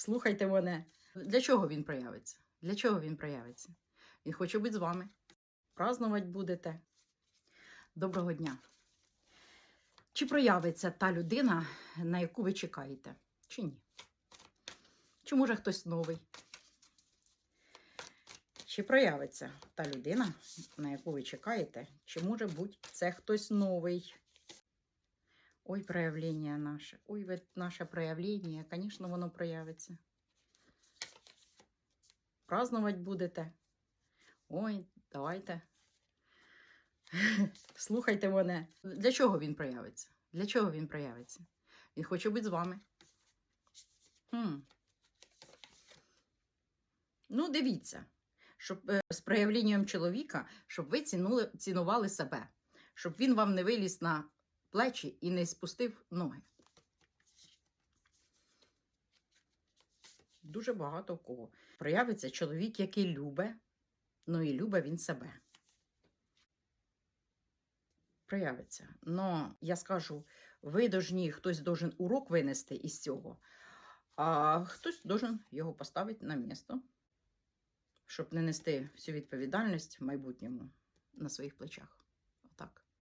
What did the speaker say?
Слухайте мене. Для чого він проявиться? Для чого він проявиться? Він хоче бути з вами. Празнувати будете. Доброго дня. Чи проявиться та людина, на яку ви чекаєте? Чи ні? Чи може хтось новий? Чи проявиться та людина, на яку ви чекаєте? Чи може бути це хтось новий? Ой, проявлення наше. Ой, наше проявлення, звісно, воно проявиться. Празднувати будете. Ой, давайте. Слухайте мене. Для чого він проявиться? Для чого він проявиться? Він хоче бути з вами. Хм. Ну, дивіться, щоб е, з проявленням чоловіка, щоб ви цінули, цінували себе, щоб він вам не виліз на плечі і не спустив ноги. Дуже багато кого. Проявиться чоловік, який любить, ну і любить він себе. Проявиться. Но я скажу, ви должні, хтось должен урок винести із цього, а хтось должен його поставити на місто, щоб не нести всю відповідальність в майбутньому на своїх плечах.